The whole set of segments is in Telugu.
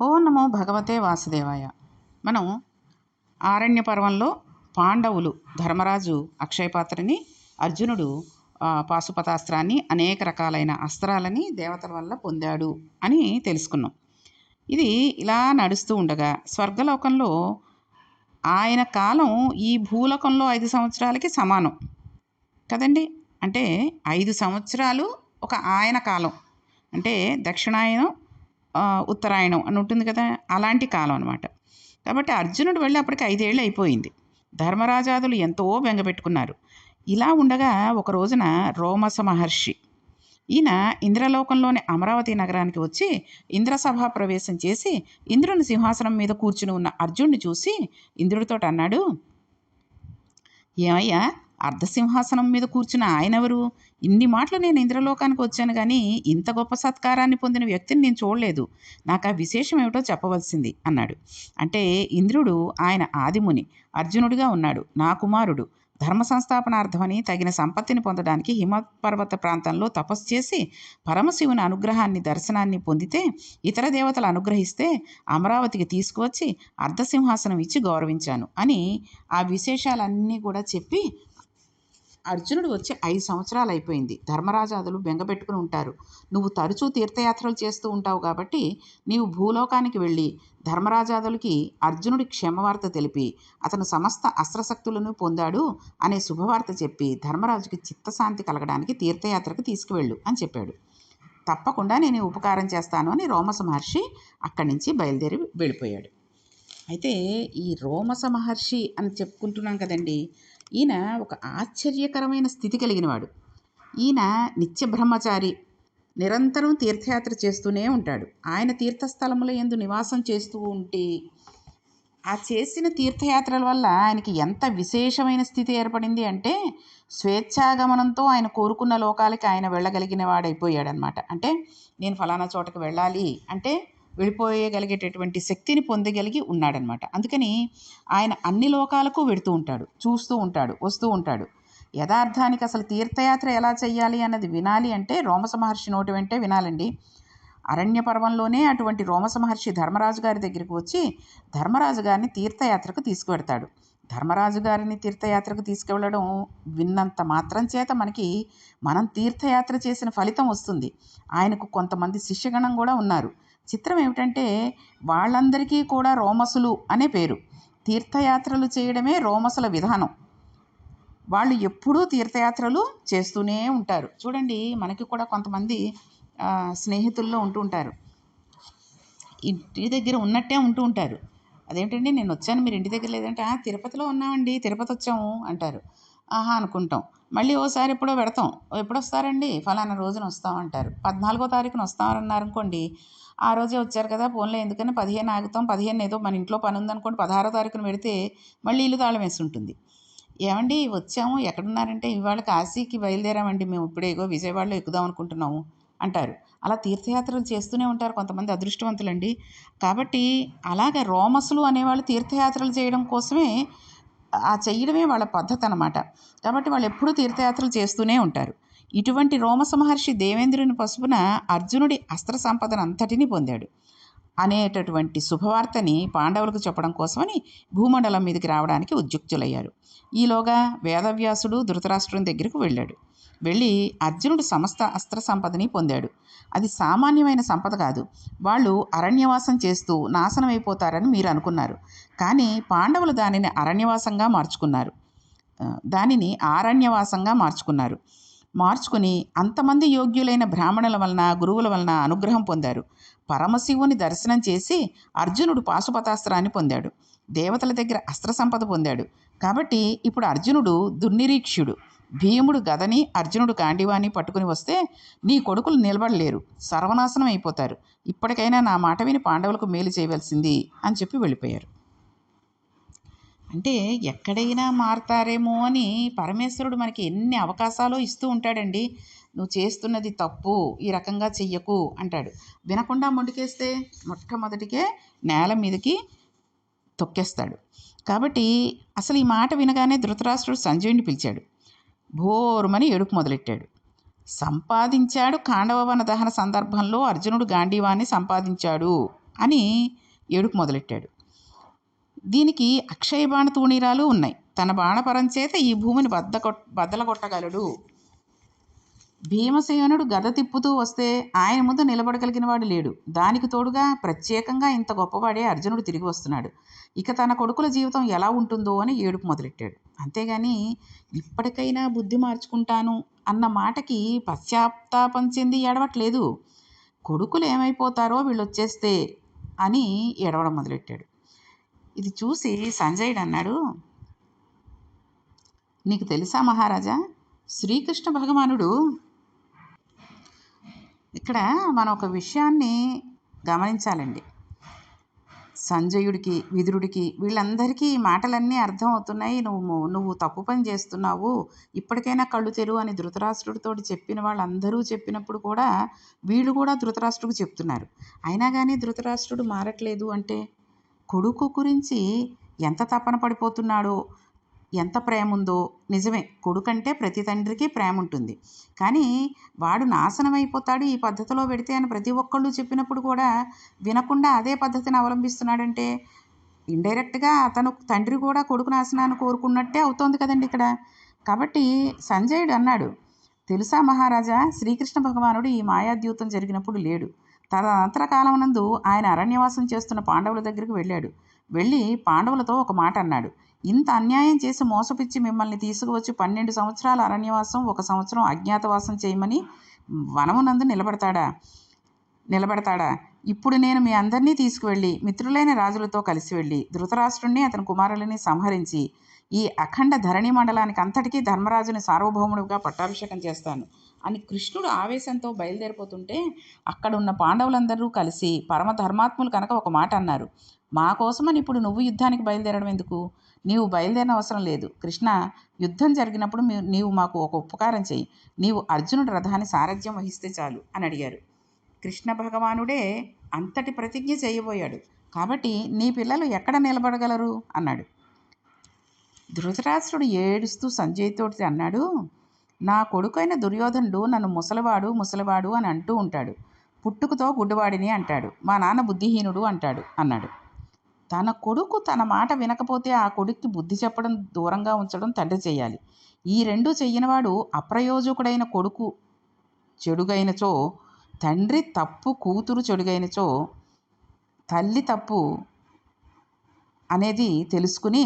ఓ నమో భగవతే వాసుదేవాయ. మనం ఆరణ్య పర్వంలో పాండవులు ధర్మరాజు అక్షయపాత్రని అర్జునుడు పాశుపతాస్త్రాన్ని అనేక రకాలైన అస్త్రాలని దేవతల వల్ల పొందాడు అని తెలుసుకున్నాం. ఇది ఇలా నడుస్తూ ఉండగా స్వర్గలోకంలో ఆయన కాలం ఈ భూలోకంలో ఐదు సంవత్సరాలకి సమానం. కదండి? అంటే ఐదు సంవత్సరాలు ఒక ఆయన కాలం. అంటే దక్షిణాయనం ఉత్తరాయణం అని ఉంటుంది కదా అలాంటి కాలం అనమాట కాబట్టి అర్జునుడు వెళ్ళి అప్పటికి ఐదేళ్ళు అయిపోయింది. ధర్మరాజాదులు ఎంతో బెంగపెట్టుకున్నారు ఇలా ఉండగా ఒక రోజున రోమస మహర్షి ఈయన ఇంద్రలోకంలోని అమరావతి నగరానికి వచ్చి ఇంద్రసభ ప్రవేశం చేసి ఇంద్రుని సింహాసనం మీద కూర్చుని ఉన్న అర్జునుడిని చూసి ఇంద్రుడితో అన్నాడు ఏమయ్యా అర్ధసింహాసనం మీద కూర్చున్న ఆయనెవరు? ఇన్ని మాటలు నేను ఇంద్రలోకానికి వచ్చాను కానీ ఇంత గొప్ప సత్కారాన్ని పొందిన వ్యక్తిని నేను చూడలేదు. నాకు ఆ విశేషం ఏమిటో చెప్పవలసింది అన్నాడు. అంటే ఇంద్రుడు ఆయన ఆదిముని అర్జునుడిగా ఉన్నాడు నా కుమారుడు. ధర్మ సంస్థాపనార్థమని తగిన సంపత్తిని పొందడానికి హిమపర్వత ప్రాంతంలో తపస్సు చేసి పరమశివుని అనుగ్రహాన్ని దర్శనాన్ని పొందితే ఇతర దేవతలు అనుగ్రహిస్తే అమరావతికి తీసుకువచ్చి అర్ధసింహాసనం ఇచ్చి గౌరవించాను అని ఆ విశేషాలన్నీ కూడా చెప్పి అర్జునుడు వచ్చి ఐదు సంవత్సరాలు అయిపోయింది. ధర్మరాజాదులు బెంగపెట్టుకుని ఉంటారు. నువ్వు తరచూ తీర్థయాత్రలు చేస్తూ ఉంటావు కాబట్టి నీవు భూలోకానికి వెళ్ళి ధర్మరాజాదులకి అర్జునుడి క్షేమవార్త తెలిపి అతను సమస్త అస్త్రశక్తులను పొందాడు అనే శుభవార్త చెప్పి ధర్మరాజుకి చిత్తశాంతి కలగడానికి తీర్థయాత్రకు తీసుకువెళ్ళు అని చెప్పాడు. తప్పకుండా నేను ఉపకారం చేస్తాను అని రోమస మహర్షి అక్కడి నుంచి బయలుదేరి వెళ్ళిపోయాడు. అయితే ఈ రోమస మహర్షి అని చెప్పుకుంటున్నాం కదండి ఈయన ఒక ఆశ్చర్యకరమైన స్థితి కలిగినవాడు. ఈయన నిత్య బ్రహ్మచారి నిరంతరం తీర్థయాత్ర చేస్తూనే ఉంటాడు. ఆయన తీర్థస్థలముల ఎందు నివాసం చేస్తూ ఉంటే ఆ చేసిన తీర్థయాత్రల వల్ల ఆయనకి ఎంత విశేషమైన స్థితి ఏర్పడింది అంటే స్వేచ్ఛాగమనంతో ఆయన కోరుకున్న లోకాలకి ఆయన వెళ్ళగలిగిన వాడైపోయాడనమాట అంటే నేను ఫలానా చోటకి వెళ్ళాలి అంటే వెళ్ళిపోయగలిగేటటువంటి శక్తిని పొందగలిగి ఉన్నాడనమాట. అందుకని ఆయన అన్ని లోకాలకు వెడుతూ ఉంటాడు చూస్తూ ఉంటాడు వస్తూ ఉంటాడు. యథార్థానికి అసలు తీర్థయాత్ర ఎలా చేయాలి అన్నది వినాలి అంటే రోమస మహర్షి నోటి వెంటే వినాలండి. అరణ్య పర్వంలోనే అటువంటి రోమస మహర్షి ధర్మరాజు గారి దగ్గరికి వచ్చి ధర్మరాజు గారిని తీర్థయాత్రకు తీసుకువెడతాడు. ధర్మరాజు గారిని తీర్థయాత్రకు తీసుకువెళ్ళడం విన్నంత మాత్రం చేత మనకి మనం తీర్థయాత్ర చేసిన ఫలితం వస్తుంది. ఆయనకు కొంతమంది శిష్యగణం కూడా ఉన్నారు. చిత్రం ఏమిటంటే వాళ్ళందరికీ కూడా రోమసులు అనే పేరు. తీర్థయాత్రలు చేయడమే రోమసుల విధానం. వాళ్ళు ఎప్పుడూ తీర్థయాత్రలు చేస్తూనే ఉంటారు. చూడండి మనకి కూడా కొంతమంది స్నేహితుల్లో ఉంటూ ఉంటారు. ఇంటి దగ్గర ఉన్నట్టే ఉంటూ ఉంటారు. అదేంటండి నేను వచ్చాను మీరు ఇంటి దగ్గర లేదంటే తిరుపతిలో ఉన్నామండి తిరుపతి వచ్చాము అంటారు. ఆహా అనుకుంటాం. మళ్ళీ ఓసారి ఎప్పుడో పెడతాం. ఎప్పుడు వస్తారండి ఫలానా రోజున వస్తాం అంటారు పద్నాలుగో తారీఖున వస్తామన్నారు అనుకోండి ఆ రోజే వచ్చారు కదా ఫోన్లో ఎందుకని పదిహేను ఆగుతాం పదిహేను ఏదో మన ఇంట్లో పని ఉందనుకోండి పదహారో తారీఖున పెడితే మళ్ళీ ఇల్లు తాళం వేసి ఉంటుంది ఏమండి వచ్చాము ఎక్కడున్నారంటే ఇవాళ కాశీకి బయలుదేరామండి మేము ఇప్పుడే ఏగో విజయవాడలో ఎక్కుదాం అనుకుంటున్నాము అంటారు. అలా తీర్థయాత్రలు చేస్తూనే ఉంటారు కొంతమంది అదృష్టవంతులండి. కాబట్టి అలాగే రోమసులు అనేవాళ్ళు తీర్థయాత్రలు చేయడం కోసమే ఆ చెయ్యడమే వాళ్ళ పద్ధతి అనమాట కాబట్టి వాళ్ళు ఎప్పుడూ తీర్థయాత్రలు చేస్తూనే ఉంటారు. ఇటువంటి రోమస మహర్షి దేవేంద్రుని పసుపున అర్జునుడి అస్త్ర సంపదను అంతటినీ పొందాడు. అనేటటువంటి శుభవార్తని పాండవులకు చెప్పడం కోసమని భూమండలం మీదకి రావడానికి ఉద్యుక్తులయ్యారు. ఈలోగా వేదవ్యాసుడు ధృతరాష్ట్రుని దగ్గరకు వెళ్ళాడు. వెళ్ళి అర్జునుడు సమస్త అస్త్ర సంపదని పొందాడు. అది సామాన్యమైన సంపద కాదు. వాళ్ళు అరణ్యవాసం చేస్తూ నాశనమైపోతారని మీరు అనుకున్నారు. కానీ పాండవులు దానిని అరణ్యవాసంగా మార్చుకున్నారు. దానిని ఆరణ్యవాసంగా మార్చుకున్నారు. మార్చుకుని అంతమంది యోగ్యులైన బ్రాహ్మణుల వలన గురువుల వలన అనుగ్రహం పొందారు. పరమశివుని దర్శనం చేసి అర్జునుడు పాశుపతాస్త్రాన్ని పొందాడు. దేవతల దగ్గర అస్త్ర సంపద పొందాడు. కాబట్టి ఇప్పుడు అర్జునుడు దుర్నిరీక్షుడు. భీముడు గదని అర్జునుడు కాండివాని పట్టుకుని వస్తే నీ కొడుకులు నిలబడలేరు. సర్వనాశనం అయిపోతారు. ఇప్పటికైనా నా మాట విని పాండవులకు మేలు చేయవలసింది అని చెప్పి వెళ్ళిపోయారు. అంటే ఎక్కడైనా మారతారేమో అని పరమేశ్వరుడు మనకి ఎన్ని అవకాశాలు ఇస్తూ ఉంటాడండి. నువ్వు చేస్తున్నది తప్పు ఈ రకంగా చెయ్యకు అంటాడు. వినకుండా మొండికేస్తే మొట్టమొదటికే నేల మీదకి తొక్కేస్తాడు. కాబట్టి అసలు ఈ మాట వినగానే ధృతరాష్ట్రుడు సంజయుడిని పిలిచాడు. భోరుమని ఏడుపు మొదలెట్టాడు. సంపాదించాడు ఖాండవవన దహన సందర్భంలో అర్జునుడు గాంధీవాన్ని సంపాదించాడు అని ఏడుపు మొదలెట్టాడు. దీనికి అక్షయ బాణ తూణీరాలు ఉన్నాయి. తన బాణపరం చేత ఈ భూమిని బద్ద బద్దలగొట్టగలడు. భీమసేనుడు గద తిప్పుతూ వస్తే ఆయన ముందు నిలబడగలిగిన వాడు లేడు. దానికి తోడుగా ప్రత్యేకంగా ఇంత గొప్పవాడే అర్జునుడు తిరిగి వస్తున్నాడు. ఇక తన కొడుకుల జీవితం ఎలా ఉంటుందో అని ఏడుపు మొదలెట్టాడు. అంతేగాని ఇప్పటికైనా బుద్ధి మార్చుకుంటాను అన్న మాటకి పశ్చాత్తాపం చెంది ఏడవట్లేదు. కొడుకులు ఏమైపోతారో వీళ్ళు వచ్చేస్తే అని ఏడవడం మొదలెట్టాడు. ఇది చూసి సంజయుడు అన్నాడు నీకు తెలుసా మహారాజా? శ్రీకృష్ణ భగవానుడు ఇక్కడ మనం ఒక విషయాన్ని గమనించాలండి. సంజయుడికి విదురుడికి వీళ్ళందరికీ ఈ మాటలన్నీ అర్థం అవుతున్నాయి నువ్వు నువ్వు తప్పు పని చేస్తున్నావు. ఇప్పటికైనా కళ్ళు తెరువు అని ధృతరాష్ట్రుడితో చెప్పిన వాళ్ళందరూ చెప్పినప్పుడు కూడా వీళ్ళు కూడా ధృతరాష్ట్రుడికి చెప్తున్నారు. అయినా కానీ ధృతరాష్ట్రుడు మారట్లేదు అంటే కొడుకు గురించి ఎంత తపన పడిపోతున్నాడో ఎంత ప్రేమ ఉందో నిజమే కొడుకంటే ప్రతి తండ్రికి ప్రేమ ఉంటుంది కానీ వాడు నాశనం అయిపోతాడు ఈ పద్ధతిలో పెడితే అని ప్రతి ఒక్కళ్ళు చెప్పినప్పుడు కూడా వినకుండా అదే పద్ధతిని అవలంబిస్తున్నాడంటే ఇండైరెక్ట్గా అతను తండ్రి కూడా కొడుకు నాశనాన్ని కోరుకున్నట్టే అవుతోంది కదండి ఇక్కడ. కాబట్టి సంజయుడు అన్నాడు తెలుసా మహారాజా శ్రీకృష్ణ భగవానుడు ఈ మాయాద్యూతం జరిగినప్పుడు లేడు. తదనంతర కాలమునందు ఆయన అరణ్యవాసం చేస్తున్న పాండవుల దగ్గరికి వెళ్ళాడు. వెళ్ళి పాండవులతో ఒక మాట అన్నాడు. ఇంత అన్యాయం చేసి మోసపిచ్చి మిమ్మల్ని తీసుకువచ్చి పన్నెండు సంవత్సరాల అరణ్యవాసం ఒక సంవత్సరం అజ్ఞాతవాసం చేయమని వనమునందు నిలబడతాడా? నిలబడతాడా? ఇప్పుడు నేను మీ అందరినీ తీసుకువెళ్ళి మిత్రులైన రాజులతో కలిసి వెళ్ళి ధృతరాష్ట్రుణ్ణి అతని కుమారులని సంహరించి ఈ అఖండ ధరణి మండలానికి అంతటికీ ధర్మరాజుని సార్వభౌముడిగా పట్టాభిషేకం చేస్తాను. అని కృష్ణుడు ఆవేశంతో బయలుదేరిపోతుంటే అక్కడ ఉన్న పాండవులందరూ కలిసి పరమ ధర్మాత్ములు కనుక ఒక మాట అన్నారు. మా కోసమని ఇప్పుడు నువ్వు యుద్ధానికి బయలుదేరడం ఎందుకు? నీవు బయలుదేరిన అవసరం లేదు. కృష్ణ యుద్ధం జరిగినప్పుడు నీవు మాకు ఒక ఉపకారం చేయి నీవు అర్జునుడి రథాన్ని సారథ్యం వహిస్తే చాలు అని అడిగారు. కృష్ణ భగవానుడే అంతటి ప్రతిజ్ఞ చేయబోయాడు. కాబట్టి నీ పిల్లలు ఎక్కడ నిలబడగలరు? అన్నాడు. ధృతరాష్ట్రుడు ఏడుస్తూ సంజయ్తోటి అన్నాడు నా కొడుకైన దుర్యోధనుడు నన్ను ముసలివాడు ముసలివాడు అని అంటూ ఉంటాడు. పుట్టుకతో గుడ్డువాడిని అంటాడు. మా నాన్న బుద్ధిహీనుడు అంటాడు అన్నాడు. తన కొడుకు తన మాట వినకపోతే ఆ కొడుక్కి బుద్ధి చెప్పడం దూరంగా ఉంచడం తండ్రి చేయాలి. ఈ రెండు చెయ్యనివాడు అప్రయోజకుడైన కొడుకు చెడుగైనచో తండ్రి తప్పు కూతురు చెడుగైనచో తల్లి తప్పు అనేది తెలుసుకుని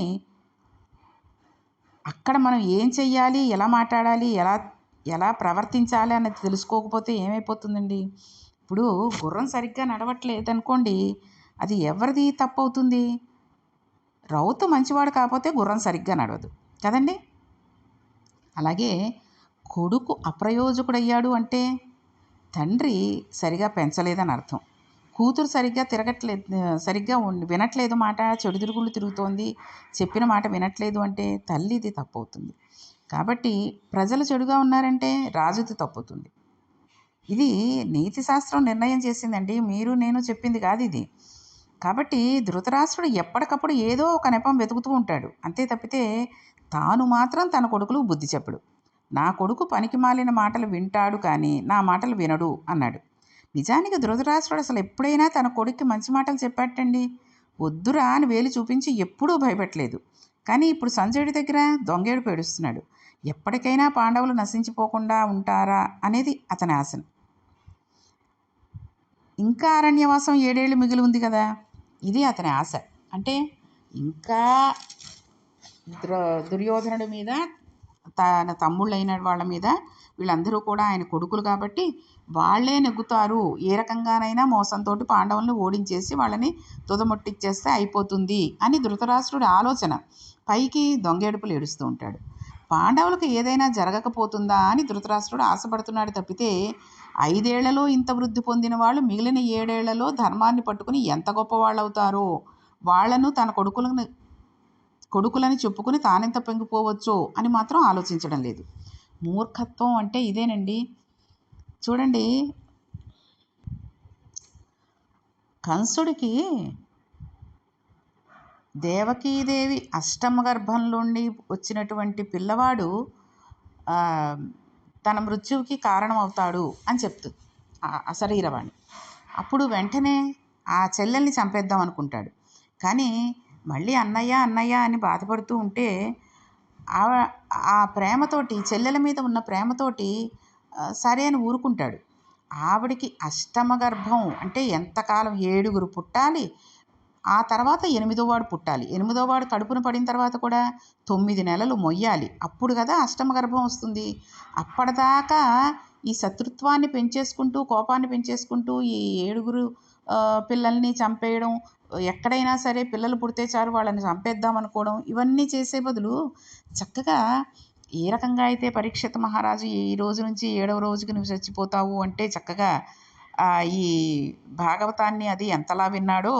అక్కడ మనం ఏం చెయ్యాలి ఎలా మాట్లాడాలి ఎలా ఎలా ప్రవర్తించాలి అనేది తెలుసుకోకపోతే ఏమైపోతుందండి? ఇప్పుడు గుర్రం సరిగ్గా నడవట్లేదనుకోండి అది ఎవరిది తప్పు అవుతుంది రౌతు మంచివాడు కాకపోతే గుర్రం సరిగ్గా నడవదు. కదండి? అలాగే కొడుకు అప్రయోజకుడయ్యాడు అంటే తండ్రి సరిగా పెంచలేదని అర్థం. కూతురు సరిగ్గా తిరగట్లేదు సరిగ్గా వినట్లేదు మాట చెడుదిరుగుళ్ళు తిరుగుతోంది చెప్పిన మాట వినట్లేదు అంటే తల్లిది తప్పవుతుంది. కాబట్టి ప్రజలు చెడుగా ఉన్నారంటే రాజుది తప్పుతుంది ఇది నీతి శాస్త్రం నిర్ణయం చేసిందండి. మీరు నేను చెప్పింది కాదు ఇది. కాబట్టి ధృతరాష్ట్రుడు ఎప్పటికప్పుడు ఏదో ఒక నెపం వెతుకుతూ ఉంటాడు. అంతే తప్పితే తాను మాత్రం తన కొడుకులు బుద్ధి చెప్పడు. నా కొడుకు పనికి మాలిన మాటలు వింటాడు కానీ నా మాటలు వినడు అన్నాడు. నిజానికి ధృతరాష్ట్రుడు అసలు ఎప్పుడైనా తన కొడుక్కి మంచి మాటలు చెప్పాటండి? వద్దురా అని వేలు చూపించి ఎప్పుడూ భయపెట్టలేదు. కానీ ఇప్పుడు సంజయుడి దగ్గర దొంగేడు పేడుస్తున్నాడు. ఎప్పటికైనా పాండవులు నశించిపోకుండా ఉంటారా అనేది అతని ఆశ. ఇంకా అరణ్యవాసం ఏడేళ్ళు మిగిలి ఉంది కదా? ఇది అతని ఆశ. అంటే ఇంకా దుర్యోధనుడి మీద తన తమ్ముళ్ళైన వాళ్ళ మీద వీళ్ళందరూ కూడా ఆయన కొడుకులు కాబట్టి వాళ్ళే నెగ్గుతారు. ఏ రకంగానైనా మోసంతో పాండవులను ఓడించేసి వాళ్ళని తుదముట్టిచ్చేస్తే అయిపోతుంది అని ధృతరాష్ట్రుడి ఆలోచన. పైకి దొంగేడుపులు ఏడుస్తూ ఉంటాడు. పాండవులకు ఏదైనా జరగకపోతుందా అని ధృతరాష్ట్రుడు ఆశపడుతున్నాడు తప్పితే ఐదేళ్ళలో ఇంత వృద్ధి పొందిన వాళ్ళు మిగిలిన ఏడేళ్ళలో ధర్మాన్ని పట్టుకుని ఎంత గొప్పవాళ్ళు అవుతారో వాళ్ళను తన కొడుకులను కొడుకులని చెప్పుకుని తానెంత పెంగిపోవచ్చో అని మాత్రం ఆలోచించడం లేదు. మూర్ఖత్వం అంటే ఇదేనండి. చూడండి కంసుడికి దేవకీదేవి అష్టమ గర్భంలోండి వచ్చినటువంటి పిల్లవాడు తన మృత్యువుకి కారణమవుతాడు అని చెప్తుంది అశరీరవాణి అప్పుడు వెంటనే ఆ చెల్లెల్ని చంపేద్దాం అనుకుంటాడు. కానీ మళ్ళీ అన్నయ్య అన్నయ్య అని బాధపడుతూ ఉంటే ఆ ఆ ప్రేమతోటి చెల్లెల మీద ఉన్న ప్రేమతోటి సరే అని ఊరుకుంటాడు. ఆవిడికి అష్టమ గర్భం అంటే ఎంతకాలం ఏడుగురు పుట్టాలి? ఆ తర్వాత ఎనిమిదో వాడు పుట్టాలి. ఎనిమిదో వాడు కడుపున పడిన తర్వాత కూడా తొమ్మిది నెలలు మొయ్యాలి. అప్పుడు కదా అష్టమ గర్భం వస్తుంది. అప్పటిదాకా ఈ శత్రుత్వాన్ని పెంచేసుకుంటూ కోపాన్ని పెంచేసుకుంటూ ఈ ఏడుగురు పిల్లల్ని చంపేయడం ఎక్కడైనా సరే పిల్లలు పుడితే చాలు వాళ్ళని చంపేద్దాం అనుకోవడం ఇవన్నీ చేసే బదులు చక్కగా ఏ రకంగా అయితే పరీక్షిత్ మహారాజు ఈ రోజు నుంచి ఏడవ రోజుకి నువ్వు చచ్చిపోతావు అంటే చక్కగా ఈ భాగవతాన్ని అది ఎంతలా విన్నాడో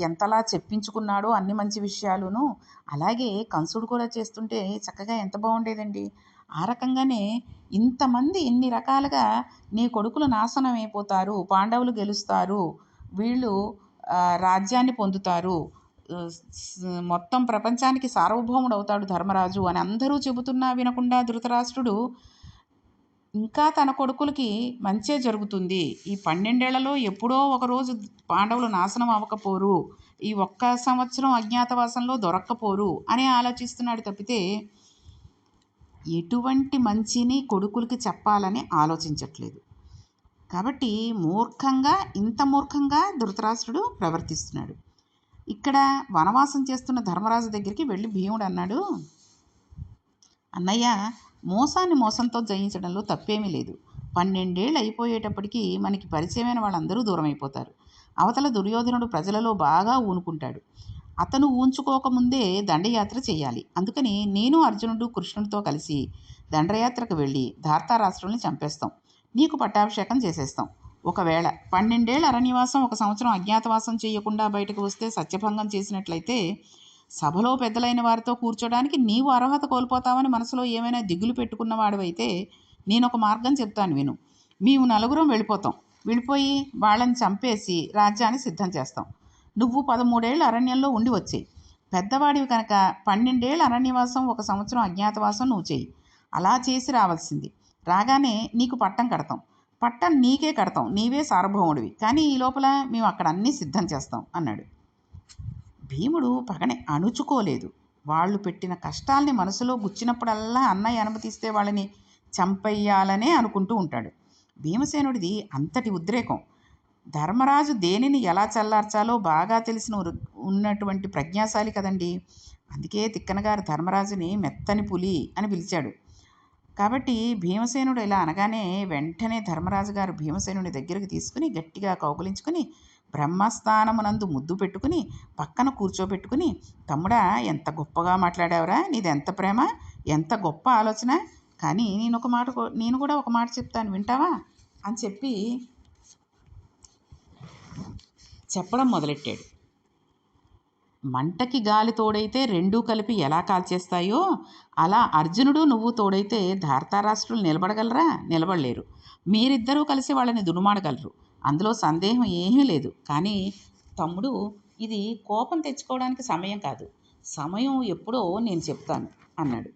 ఎంతలా చెప్పించుకున్నాడో అన్ని మంచి విషయాలును అలాగే కంసుడు కూడా చేస్తుంటే చక్కగా ఎంత బాగుండేదండి. ఆ రకంగానే ఇంతమంది ఇన్ని రకాలుగా నీ కొడుకులు నాశనం అయిపోతారు పాండవులు గెలుస్తారు వీళ్ళు రాజ్యాన్ని పొందుతారు మొత్తం ప్రపంచానికి సార్వభౌముడు అవుతాడు ధర్మరాజు అని అందరూ చెబుతున్నా వినకుండా ధృతరాష్ట్రుడు ఇంకా తన కొడుకులకి మంచే జరుగుతుంది. ఈ పన్నెండేళ్ళలో ఎప్పుడో ఒకరోజు పాండవులు నాశనం అవ్వకపోరు. ఈ ఒక్క సంవత్సరం అజ్ఞాతవాసంలో దొరక్కపోరు అని ఆలోచిస్తున్నాడు తప్పితే ఎటువంటి మంచిని కొడుకులకి చెప్పాలని ఆలోచించట్లేదు. కాబట్టి మూర్ఖంగా ఇంత మూర్ఖంగా ధృతరాష్ట్రుడు ప్రవర్తిస్తున్నాడు. ఇక్కడ వనవాసం చేస్తున్న ధర్మరాజు దగ్గరికి వెళ్ళి భీముడు అన్నాడు అన్నయ్య మోసాన్ని మోసంతో జయించడంలో తప్పేమీ లేదు. పన్నెండేళ్ళు అయిపోయేటప్పటికీ మనకి పరిచయమైన వాళ్ళందరూ దూరమైపోతారు. అవతల దుర్యోధనుడు ప్రజలలో బాగా ఊనుకుంటాడు. అతను ఊంచుకోకముందే దండయాత్ర చేయాలి. అందుకని నేను అర్జునుడు కృష్ణుడితో కలిసి దండయాత్రకు వెళ్ళి ధార్తారాష్ట్రుల్ని చంపేస్తాం. నీకు పట్టాభిషేకం చేసేస్తాం. ఒకవేళ పన్నెండేళ్ళ అరణ్యవాసం ఒక సంవత్సరం అజ్ఞాతవాసం చేయకుండా బయటకు వస్తే సత్యభంగం చేసినట్లయితే సభలో పెద్దలైన వారితో కూర్చోడానికి నీవు అర్హత కోల్పోతావని మనసులో ఏమైనా దిగులు పెట్టుకున్నవాడివైతే నేను ఒక మార్గం చెప్తాను విను. మేము నలుగురం వెళ్ళిపోతాం. వెళ్ళిపోయి వాళ్ళని చంపేసి రాజ్యాన్ని సిద్ధం చేస్తాం. నువ్వు పదమూడేళ్ళు అరణ్యంలో ఉండి వచ్చేయి పెద్దవాడివి కనుక పన్నెండేళ్ళు అరణ్యవాసం ఒక సంవత్సరం అజ్ఞాతవాసం నువ్వు చెయ్యి అలా చేసి రావాల్సింది. రాగానే నీకు పట్టం కడతాం. పట్టం నీకే కడతాం. నీవే సార్వభౌముడివి. కానీ ఈ లోపల మేము అక్కడ అన్నీ సిద్ధం చేస్తాం అన్నాడు. భీముడు పగని అణుచుకోలేదు. వాళ్ళు పెట్టిన కష్టాల్ని మనసులో గుచ్చినప్పుడల్లా అన్నయ్య అనుమతిస్తే వాళ్ళని చంపేయాలనే అనుకుంటూ ఉంటాడు. భీమసేనుడిది అంతటి ఉద్రేకం. ధర్మరాజు దేనిని ఎలా చల్లార్చాలో బాగా తెలిసిన ఉన్నటువంటి ప్రజ్ఞాశాలి కదండి. అందుకే తిక్కనగారు ధర్మరాజుని మెత్తని పులి అని పిలిచాడు. కాబట్టి భీమసేనుడు ఇలా అనగానే వెంటనే ధర్మరాజు గారు భీమసేనుడి దగ్గరికి తీసుకుని గట్టిగా కౌగులించుకుని బ్రహ్మస్థానమునందు ముద్దు పెట్టుకుని పక్కన కూర్చోబెట్టుకుని తమ్ముడా ఎంత గొప్పగా మాట్లాడావురా నీది ఎంత ప్రేమ ఎంత గొప్ప ఆలోచన కానీ నేను ఒక మాట నేను కూడా ఒక మాట చెప్తాను వింటావా? అని చెప్పి చెప్పడం మొదలెట్టాడు. మంటకి గాలి తోడైతే రెండూ కలిపి ఎలా కాల్చేస్తాయో అలా అర్జునుడు నువ్వు తోడైతే ధార్తారాష్ట్రులు నిలబడగలరా? నిలబడలేరు. మీరిద్దరూ కలిసి వాళ్ళని దునుమాడగలరు. అందులో సందేహం ఏమీ లేదు. కానీ తమ్ముడు ఇది కోపం తెచ్చుకోవడానికి సమయం కాదు. సమయం ఎప్పుడో నేను చెప్తాను అన్నాడు.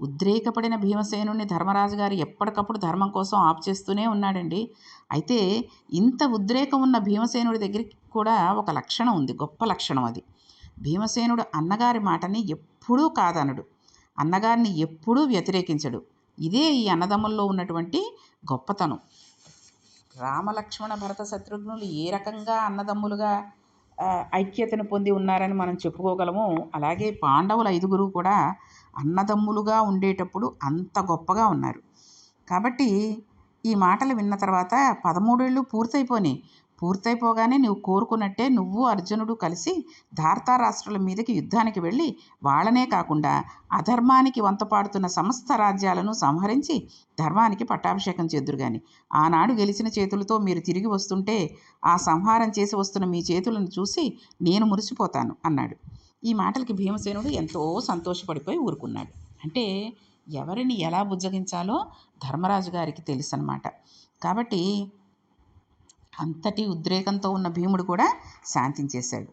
ఉద్రేకపడిన భీమసేనుని ధర్మరాజు గారు ఎప్పటికప్పుడు ధర్మం కోసం ఆప్ చేస్తూనే ఉన్నాడండి. అయితే ఇంత ఉద్రేకం ఉన్న భీమసేనుడి దగ్గరికి కూడా ఒక లక్షణం ఉంది. గొప్ప లక్షణం అది. భీమసేనుడు అన్నగారి మాటని ఎప్పుడూ కాదనడు. అన్నగారిని ఎప్పుడూ వ్యతిరేకించడు. ఇదే ఈ అన్నదమ్ముల్లో ఉన్నటువంటి గొప్పతనం. రామలక్ష్మణ భరత శత్రుఘ్నులు ఏ రకంగా అన్నదమ్ములుగా ఐక్యతను పొంది ఉన్నారని మనం చెప్పుకోగలము అలాగే పాండవుల ఐదుగురు కూడా అన్నదమ్ములుగా ఉండేటప్పుడు అంత గొప్పగా ఉన్నారు. కాబట్టి ఈ మాటలు విన్న తర్వాత పదమూడేళ్ళు పూర్తయిపోయినాయి. పూర్తయిపోగానే నువ్వు కోరుకున్నట్టే నువ్వు అర్జునుడు కలిసి ధార్తా రాష్ట్రాల మీదకి యుద్ధానికి వెళ్ళి వాళ్ళనే కాకుండా అధర్మానికి వంతపాడుతున్న సమస్త రాజ్యాలను సంహరించి ధర్మానికి పట్టాభిషేకం చేద్దురు గాని. ఆనాడు గెలిచిన చేతులతో మీరు తిరిగి వస్తుంటే ఆ సంహారం చేసి వస్తున్న మీ చేతులను చూసి నేను మురిసిపోతాను అన్నాడు. ఈ మాటలకి భీమసేనుడు ఎంతో సంతోషపడిపోయి ఊరుకున్నాడు. అంటే ఎవరిని ఎలా బుజ్జగించాలో ధర్మరాజు గారికి తెలుసు అన్నమాట కాబట్టి అంతటి ఉద్రేకంతో ఉన్న భీముడు కూడా శాంతించేశాడు.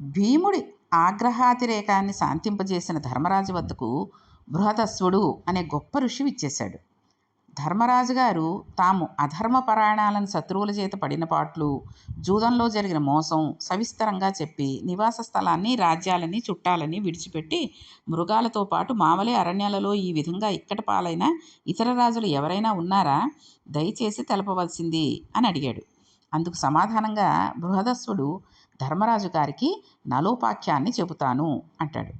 భీముడి ఆగ్రహాతిరేకాన్ని శాంతింపజేసిన ధర్మరాజు వద్దకు బృహదస్వుడు అనే గొప్ప ఋషి ఇచ్చేశాడు ధర్మరాజు గారు తాము అధర్మ పరాయణాలను శత్రువుల చేత పడిన పాట్లు జూదంలో జరిగిన మోసం సవిస్తరంగా చెప్పి నివాస స్థలాన్ని రాజ్యాలని చుట్టాలని విడిచిపెట్టి మృగాలతో పాటు మామలే అరణ్యాలలో ఈ విధంగా ఇక్కటి పాలైన ఇతర రాజులు ఎవరైనా ఉన్నారా? దయచేసి తెలపవలసింది అని అడిగాడు. అందుకు సమాధానంగా బృహదస్సుడు ధర్మరాజు గారికి నలోపాఖ్యాన్ని చెబుతాను అంటాడు.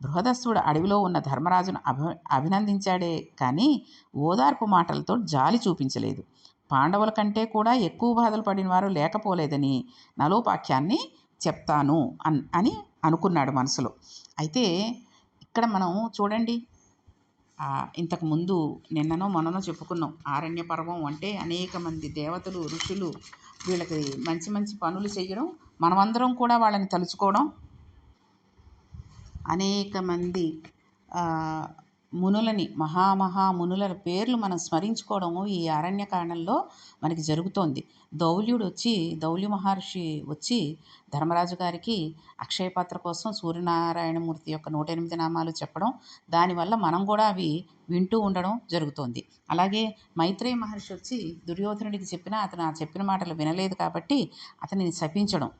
బృహదస్సుడు అడవిలో ఉన్న ధర్మరాజును అభి అభినందించాడే కానీ ఓదార్పు మాటలతో జాలి చూపించలేదు. పాండవుల కంటే కూడా ఎక్కువ బాధలు పడిన వారు లేకపోలేదని నలోపాఖ్యాన్ని చెప్తాను అన్ అని అనుకున్నాడు మనసులో. అయితే ఇక్కడ మనం చూడండి ఇంతకు ముందు నిన్ననో మొన్ననో చెప్పుకున్నాం. ఆరణ్య పర్వం అంటే అనేక మంది దేవతలు ఋషులు వీళ్ళకి మంచి మంచి పనులు చేయడం మనమందరం కూడా వాళ్ళని తలుచుకోవడం అనేక మంది మునులని మహామహా మునుల పేర్లు మనం స్మరించుకోవడము ఈ అరణ్యకాండంలో మనకి జరుగుతోంది. ధౌల్యుడు వచ్చి ధౌల్య మహర్షి వచ్చి ధర్మరాజు గారికి అక్షయపాత్ర కోసం సూర్యనారాయణమూర్తి యొక్క నూట ఎనిమిది నామాలు చెప్పడం దానివల్ల మనం కూడా అవి వింటూ ఉండడం జరుగుతోంది. అలాగే మైత్రేయ మహర్షి వచ్చి దుర్యోధనుడికి చెప్పినా అతను ఆ చెప్పిన మాటలు వినలేదు కాబట్టి అతనిని శపించడం.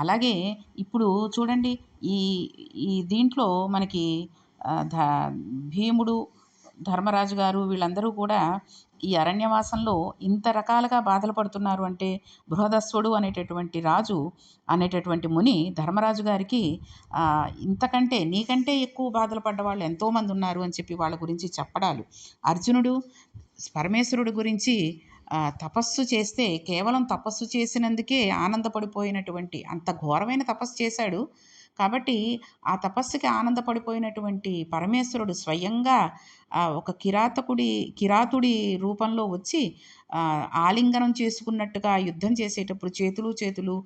అలాగే ఇప్పుడు చూడండి ఈ ఈ దీంట్లో మనకి ధ భీముడు ధర్మరాజు గారు వీళ్ళందరూ కూడా ఈ అరణ్యవాసంలో ఇంత రకాలుగా బాధలు పడుతున్నారు అంటే బృహదస్వుడు అనేటటువంటి రాజు అనేటటువంటి ముని ధర్మరాజు గారికి ఇంతకంటే నీకంటే ఎక్కువ బాధలు పడ్డ వాళ్ళు ఎంతోమంది ఉన్నారు అని చెప్పి వాళ్ళ గురించి చెప్పడాలు. అర్జునుడు పరమేశ్వరుడు గురించి తపస్సు చేస్తే కేవలం తపస్సు చేసినందుకే ఆనందపడిపోయినటువంటి అంత ఘోరమైన తపస్సు చేశాడు. కాబట్టి ఆ తపస్సుకి ఆనందపడిపోయినటువంటి పరమేశ్వరుడు స్వయంగా ఒక కిరాతకుడి కిరాతుడి రూపంలో వచ్చి ఆలింగనం చేసుకున్నట్టుగా యుద్ధం చేసేటప్పుడు చేతులు చేతులు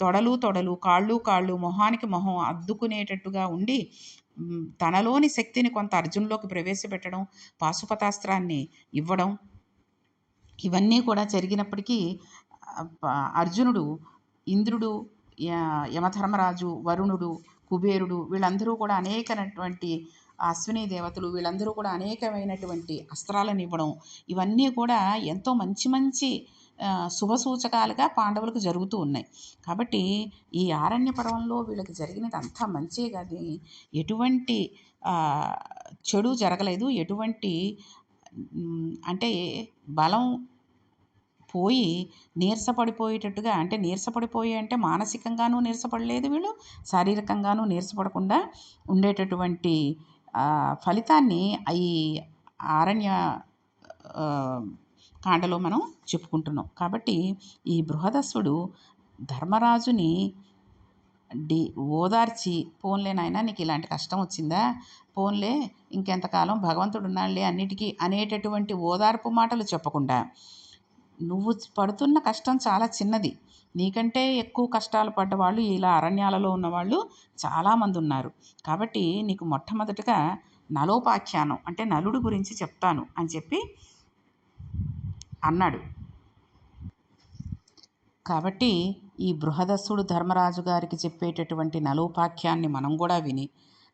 తొడలు తొడలు కాళ్ళు కాళ్ళు మొహానికి మొహం అద్దుకునేటట్టుగా ఉండి తనలోని శక్తిని కొంత అర్జున్లోకి ప్రవేశపెట్టడం పాశుపతాస్త్రాన్ని ఇవ్వడం ఇవన్నీ కూడా జరిగినప్పటికీ అర్జునుడు ఇంద్రుడు యమధర్మరాజు వరుణుడు కుబేరుడు వీళ్ళందరూ కూడా అనేకమైనటువంటి అశ్విని దేవతలు వీళ్ళందరూ కూడా అనేకమైనటువంటి అస్త్రాలను ఇవ్వడం ఇవన్నీ కూడా ఎంతో మంచి మంచి శుభ సూచకాలుగా పాండవులకు జరుగుతూ ఉన్నాయి. కాబట్టి ఈ ఆరణ్య పర్వంలో వీళ్ళకి జరిగినది అంతా మంచే కానీ ఎటువంటి చెడు జరగలేదు. ఎటువంటి అంటే బలం పోయి నీరసపడిపోయేటట్టుగా అంటే నీరసపడిపోయి అంటే మానసికంగానూ నీరసపడలేదు వీళ్ళు శారీరకంగానూ నీరసపడకుండా ఉండేటటువంటి ఫలితాన్ని ఈ ఆరణ్య కాండలో మనం చెప్పుకుంటున్నాం. కాబట్టి ఈ బృహదస్సుడు ధర్మరాజుని డి ఓదార్చి పోన్లే నాయన నీకు ఇలాంటి కష్టం వచ్చిందా? పోన్లే ఇంకెంతకాలం భగవంతుడు ఉన్నాడులే అన్నిటికీ అనేటటువంటి ఓదార్పు మాటలు చెప్పకుండా నువ్వు పడుతున్న కష్టం చాలా చిన్నది. నీకంటే ఎక్కువ కష్టాలు పడ్డవాళ్ళు ఇలా అరణ్యాలలో ఉన్నవాళ్ళు చాలామంది ఉన్నారు. కాబట్టి నీకు మొట్టమొదటిగా నలోపాఖ్యానం అంటే నలుడు గురించి చెప్తాను అని చెప్పి అన్నాడు. కాబట్టి ఈ బృహదస్సుడు ధర్మరాజు గారికి చెప్పేటటువంటి నలోపాఖ్యాన్ని మనం కూడా విని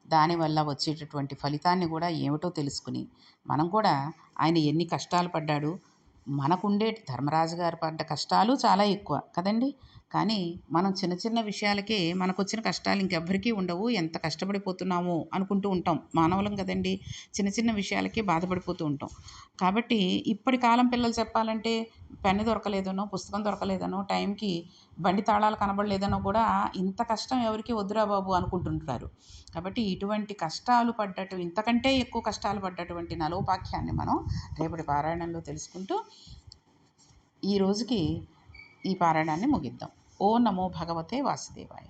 దానివల్ల వచ్చేటటువంటి ఫలితాన్ని కూడా ఏమిటో తెలుసుకుని మనం కూడా ఆయన ఎన్ని కష్టాలు పడ్డాడు మనకుండే ధర్మరాజు గారు పడ్డ కష్టాలు చాలా ఎక్కువ కదండి? కానీ మనం చిన్న చిన్న విషయాలకే మనకు వచ్చిన కష్టాలు ఇంకెవ్వరికీ ఉండవు. ఎంత కష్టపడిపోతున్నామో అనుకుంటూ ఉంటాం. మానవులం కదండి. చిన్న చిన్న విషయాలకే బాధపడిపోతూ ఉంటాం. కాబట్టి ఇప్పటి కాలం పిల్లలు చెప్పాలంటే పెన్ను దొరకలేదనో పుస్తకం దొరకలేదనో టైంకి బండి తాళాలు కనబడలేదనో కూడా ఇంత కష్టం ఎవరికి వద్దురా బాబు అనుకుంటుంటారు. కాబట్టి ఇటువంటి కష్టాలు పడ్డట్టు ఇంతకంటే ఎక్కువ కష్టాలు పడ్డటువంటి నలోపాఖ్యాన్ని మనం రేపటి పారాయణంలో తెలుసుకుంటూ ఈ రోజుకి ఈ పారాయణాన్ని ముగిద్దాం. ఓ నమో భగవతే వాసుదేవాయ.